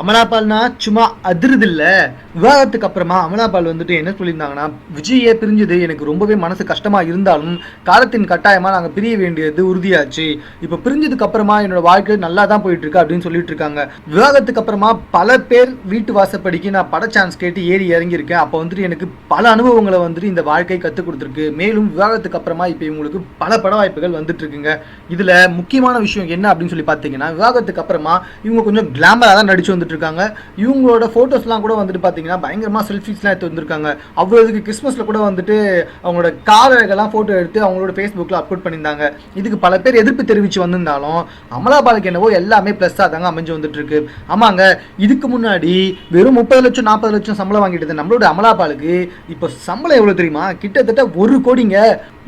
அமலாபால்னா சும்மா அதிருதில்ல. விவாகத்துக்கு அப்புறமா அமலாபால் வந்துட்டு என்ன சொல்லியிருந்தாங்கன்னா விஜயே பிரிஞ்சது. எனக்கு ரொம்பவே மனசு கஷ்டமாக இருந்தாலும் காலத்தின் கட்டாயமாக நாங்கள் பிரிய வேண்டியது உறுதியாச்சு. இப்போ பிரிஞ்சதுக்கு அப்புறமா என்னோட வாழ்க்கை நல்லா தான் போயிட்டு இருக்கு அப்படின்னு சொல்லிட்டு இருக்காங்க. விவாகத்துக்கு அப்புறமா பல பேர் வீட்டு வாசப்படிக்கு நான் பட சான்ஸ் கேட்டு ஏறி இறங்கியிருக்கேன். அப்போ வந்துட்டு எனக்கு பல அனுபவங்களை வந்துட்டு இந்த வாழ்க்கை கற்றுக் கொடுத்துருக்கு. மேலும் விவாகத்துக்கு அப்புறமா இப்போ இவங்களுக்கு பல பட வாய்ப்புகள் வந்துட்டு இருக்குங்க. இதில் முக்கியமான விஷயம் என்ன அப்படின்னு சொல்லி பார்த்தீங்கன்னா விவாகத்துக்கு அப்புறமா இவங்க கொஞ்சம் கிளாமராக தான் நடிச்சு வந்துட்டு இருக்காங்க இவங்களோட ஃபோட்டோஸ்லாம் கூட வந்துட்டு பார்த்தீங்கன்னா பயங்கரமாக செல்ஃபிஸ்லாம் எடுத்து வந்திருக்காங்க. அவ்வளோதுக்கு கிறிஸ்மஸ்ல கூட வந்துட்டு அவங்களோட காதலர்கள்லாம் ஃபோட்டோ எடுத்து அவங்களோட ஃபேஸ்புக்கில் அப்லோட் பண்ணியிருந்தாங்க. இதுக்கு பல பேர் எதிர்ப்பு தெரிவித்து வந்திருந்தாலும் அமலாபாலுக்கு என்னவோ எல்லாமே ப்ளஸ்ஸாக தாங்க அமைஞ்சு வந்துட்டுருக்கு. ஆமாங்க இதுக்கு முன்னாடி வெறும் முப்பது லட்சம் நாற்பது லட்சம் சம்பளம் வாங்கிட்டு நம்மளோட அமலாபாலுக்கு. இப்போ சம்பளம் எவ்வளோ தெரியுமா? கிட்டத்தட்ட ஒரு கோடிங்க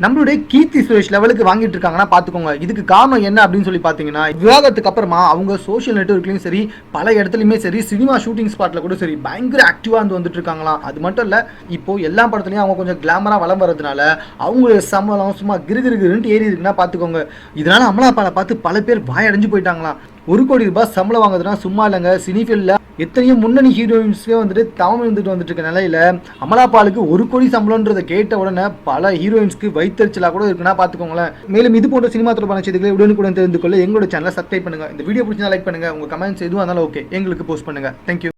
நம்மளுடைய கீர்த்தி சுரேஷ் லெவலுக்கு வாங்கிட்டு இருக்காங்கன்னா பார்த்துக்கோங்க இதுக்கு காரணம் என்ன அப்படின்னு சொல்லி பார்த்தீங்கன்னா விவாகத்துக்கு அப்புறமா அவங்க சோஷியல் நெட்ஒர்க்லையும் சரி பல இடத்துலையுமே சரி சினிமா ஷூட்டிங் ஸ்பாட்ல கூட சரி பயங்கர ஆக்டிவாக இருந்து வந்துட்டு இருக்காங்களாம் அது மட்டும் இல்லை இப்போ எல்லா படத்துலையும் அவங்க கொஞ்சம் கிளாமராக வளம் வரதுனால அவங்களுடைய சம்பளம் சும்மா கிருகிருகிருன்ட்டு ஏறி இருக்குன்னா பார்த்துக்கோங்க இதனால அமலாபாலை பார்த்து பல பேர் வாயடைஞ்சு போயிட்டாங்களாம். ஒரு கோடி ரூபாய் சம்பளம் வாங்குறதுனா சும்மா இல்லைங்க சினி ஃபீல்டில் எத்தனையோ முன்னணி ஹீரோயின்ஸே வந்துட்டு தவம் இருந்துட்டு வந்துட்டு இருக்க நிலையில அமலாபாலுக்கு ஒரு கோடி சம்பளம்ன்றதை கேட்ட உடனே பல ஹீரோயின்ஸ்க்கு வைத்தறிச்சலாக கூட இருக்குன்னா பார்த்துக்கோங்களேன். மேலும் இது போன்ற சினிமா தொடர்பான செய்திகளை உடனுக்குடன் தெரிந்து கொள்ள எங்களோட சேனலை சப்ஸ்கிரைப் பண்ணுங்க. இந்த வீடியோ பிடிச்சா லைக் பண்ணுங்க. உங்க கமெண்ட்ஸ் எதுவும் இருந்தாலும் ஓகே எங்களுக்கு போஸ்ட் பண்ணுங்க. தேங்க்யூ